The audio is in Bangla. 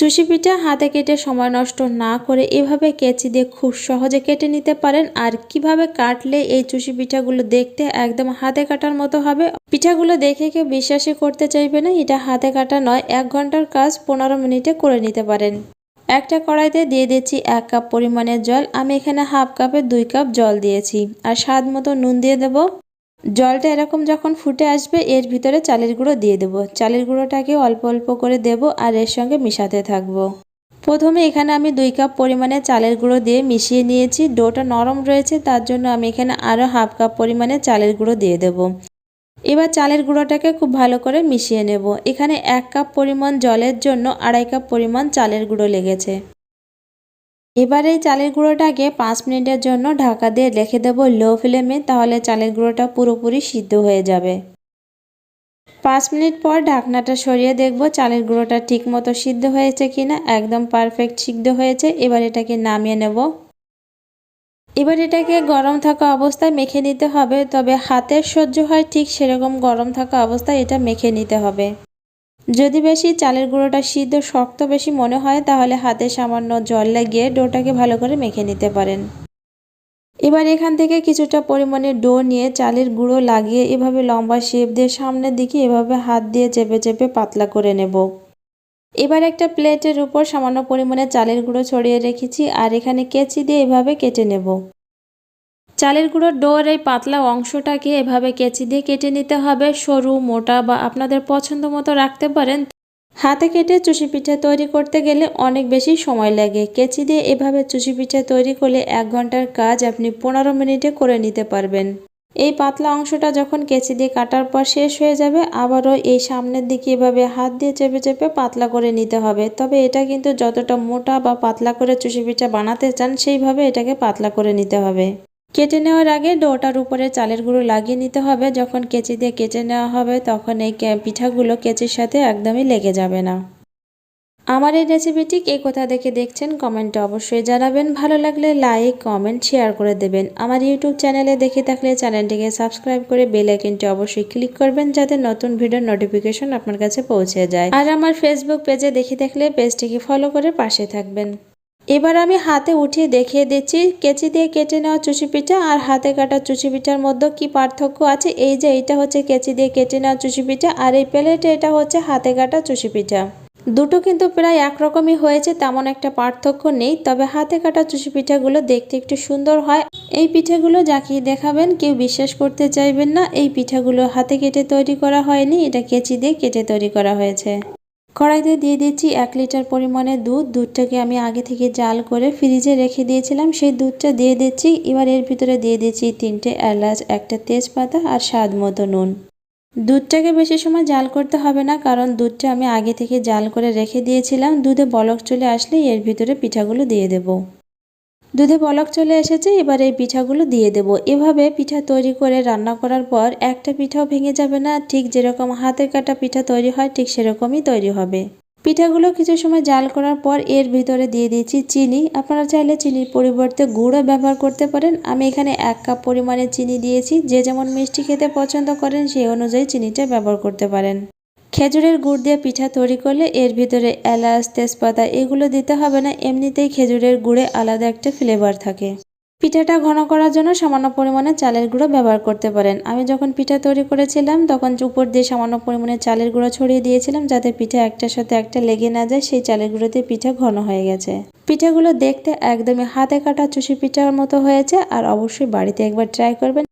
চুষি পিঠা হাতে কেটে সময় নষ্ট না করে এভাবে কেচি দিয়ে খুব সহজে কেটে নিতে পারেন। আর কীভাবে কাটলে এই চুষি পিঠাগুলো দেখতে একদম হাতে কাটার মতো হবে? পিঠাগুলো দেখে কেউ বিশ্বাসই করতে চাইবে না, এটা হাতে কাটা নয়, এক ঘণ্টার কাজ, পনেরো মিনিটে করে নিতে পারেন। একটা কড়াইতে দিয়ে দিচ্ছি এক কাপ পরিমাণের জল। আমি এখানে হাফ কাপে দুই কাপ জল দিয়েছি। আর স্বাদ মতো নুন দিয়ে দেব। জলটা এরকম যখন ফুটে আসবে, এর ভিতরে চালের গুঁড়ো দিয়ে দেব। চালের গুঁড়োটাকে অল্প অল্প করে দেব আর এর সঙ্গে মিশাতে থাকব। প্রথমে এখানে আমি দুই কাপ পরিমাণে চালের গুঁড়ো দিয়ে মিশিয়ে নিয়েছি। ডোটা নরম রয়েছে, তার জন্য আমি এখানে আরও হাফ কাপ পরিমাণে চালের গুঁড়ো দিয়ে দেব। এবার চালের গুঁড়োটাকে খুব ভালো করে মিশিয়ে নেব। এখানে এক কাপ পরিমাণ জলের জন্য আড়াই কাপ পরিমাণ চালের গুঁড়ো লেগেছে। এবার এই চালের গুঁড়োটাকে পাঁচ মিনিটের জন্য ঢাকা দিয়ে রেখে দেবো লো ফ্লেমে, তাহলে চালের গুঁড়োটা পুরোপুরি সিদ্ধ হয়ে যাবে। পাঁচ মিনিট পর ঢাকনাটা সরিয়ে দেখব চালের গুঁড়োটা ঠিক মতো সিদ্ধ হয়েছে কিনা, একদম পারফেক্ট সিদ্ধ হয়েছে। এবার এটাকে নামিয়ে নেব। এবার এটাকে গরম থাকা অবস্থায় মেখে নিতে হবে, তবে হাতের সহ্য হয় ঠিক সেরকম গরম থাকা অবস্থায় এটা মেখে নিতে হবে। যদি বেশি চালের গুঁড়োটা সিদ্ধ শক্ত বেশি মনে হয়, তাহলে হাতে সামান্য জল লাগিয়ে ডোটাকে ভালো করে মেখে নিতে পারেন। এবার এখান থেকে কিছুটা পরিমাণে ডো নিয়ে চালের গুঁড়ো লাগিয়ে এভাবে লম্বা শেপ দিয়ে সামনের দিকে এভাবে হাত দিয়ে চেপে চেপে পাতলা করে নেব। এবার একটা প্লেটের উপর সামান্য পরিমাণে চালের গুঁড়ো ছড়িয়ে রেখেছি, আর এখানে কেচি দিয়ে এভাবে কেটে নেব। চালের গুঁড়োর ডোর এই পাতলা অংশটাকে এভাবে কেচি দিয়ে কেটে নিতে হবে। সরু, মোটা বা আপনাদের পছন্দ মতো রাখতে পারেন। হাতে কেটে চুষি পিঠা তৈরি করতে গেলে অনেক বেশি সময় লাগে। কেচি দিয়ে এভাবে চুষি পিঠা তৈরি করলে এক ঘণ্টার কাজ আপনি পনেরো মিনিটে করে নিতে পারবেন। এই পাতলা অংশটা যখন কেচি দিয়ে কাটার পর শেষ হয়ে যাবে, আবারও এই সামনের দিকে এভাবে হাত দিয়ে চেপে চেপে পাতলা করে নিতে হবে। তবে এটা কিন্তু যতটা মোটা বা পাতলা করে চুষি পিঠা বানাতে চান, সেইভাবে এটাকে পাতলা করে নিতে হবে। কেটে নেওয়ার আগে ডোটার উপরে চালের গুঁড়ো লাগিয়ে নিতে হবে। যখন কেচি দিয়ে কেটে নেওয়া হবে, তখন এই পিঠাগুলো কেচির সাথে একদমই লেগে যাবে না। আমার এই রেসিপিটি কে কোথা দেখে দেখছেন কমেন্টে অবশ্যই জানাবেন। ভালো লাগলে লাইক, কমেন্ট, শেয়ার করে দেবেন। আমার ইউটিউব চ্যানেলে দেখে থাকলে চ্যানেলটিকে সাবস্ক্রাইব করে বেল আইকনটি অবশ্যই ক্লিক করবেন যাতে নতুন ভিডিওর নোটিফিকেশন আপনার কাছে পৌঁছে যায়। আর আমার ফেসবুক পেজে দেখে থাকলে পেজটিকে ফলো করে পাশে থাকবেন। এবার আমি হাতে উঠিয়ে দেখিয়ে দিচ্ছি, কেচি দিয়ে কেটে নেওয়া চুষি পিঠা আর হাতে কাটা চুষি পিঠার মধ্যে কি পার্থক্য আছে? এই যে এটা হচ্ছে কেচি দিয়ে কেটে নেওয়া চুষি পিঠা আর এই প্লেটে এটা হচ্ছে হাতে কাটা চুষি পিঠা। দুটো কিন্তু প্রায় একরকমই হয়েছে, তেমন একটা পার্থক্য নেই, তবে হাতে কাটা চুষি পিঠাগুলো দেখতে একটু সুন্দর হয়। এই পিঠাগুলো যাকে দেখাবেন, কেউ বিশ্বাস করতে চাইবেন না, এই পিঠাগুলো হাতে কেটে তৈরি করা হয়নি, এটা কেচি দিয়ে কেটে তৈরি করা হয়েছে। কড়াইতে দিয়ে দিচ্ছি এক লিটার পরিমাণে দুধ। দুধটাকে আমি আগে থেকে জাল করে ফ্রিজে রেখে দিয়েছিলাম। সেই দুধটা দিয়ে দিচ্ছি। এবার এর ভিতরে দিয়ে দিচ্ছি তিনটে এলাচ, একটা তেজপাতা আর স্বাদ মতো নুন। দুধটাকে বেশি সময় জাল করতে হবে না, কারণ দুধটা আমি আগে থেকে জাল করে রেখে দিয়েছিলাম। দুধে বলক চলে আসলে এর ভিতরে পিঠাগুলো দিয়ে দেব। দুধে বলক চলে এসেছে, এবার এই পিঠাগুলো দিয়ে দেব। এভাবে পিঠা তৈরি করে রান্না করার পর একটা পিঠাও ভেঙে যাবে না, ঠিক যেরকম হাতে কাটা পিঠা তৈরি হয়, ঠিক সেরকমই তৈরি হবে। পিঠাগুলো কিছু সময় জাল করার পর এর ভিতরে দিয়ে দিয়েছি চিনি। আপনারা চাইলে চিনির পরিবর্তে গুঁড়ো ব্যবহার করতে পারেন। আমি এখানে এক কাপ পরিমাণে চিনি দিয়েছি। যে যেমন মিষ্টি খেতে পছন্দ করেন, সেই অনুযায়ী চিনিটা ব্যবহার করতে পারেন। খেজুরের গুড় দিয়ে পিঠা তৈরি করলে এর ভিতরে এলাচ, তেজপাতা এগুলো দিতে হবে না, এমনিতেই খেজুরের গুড়ে আলাদা একটা ফ্লেভার থাকে। পিঠাটা ঘন করার জন্য সামান্য পরিমাণে চালের গুঁড়ো ব্যবহার করতে পারেন। আমি যখন পিঠা তৈরি করেছিলাম, তখন উপর দিয়ে সামান্য পরিমাণে চালের গুঁড়ো ছড়িয়ে দিয়েছিলাম যাতে পিঠা একটার সাথে একটা লেগে না যায়, সেই চালের গুঁড়োতে পিঠা ঘন হয়ে গেছে। পিঠাগুলো দেখতে একদমই হাতে কাটা চুষি পিঠার মতো হয়েছে, আর অবশ্যই বাড়িতে একবার ট্রাই করবেন।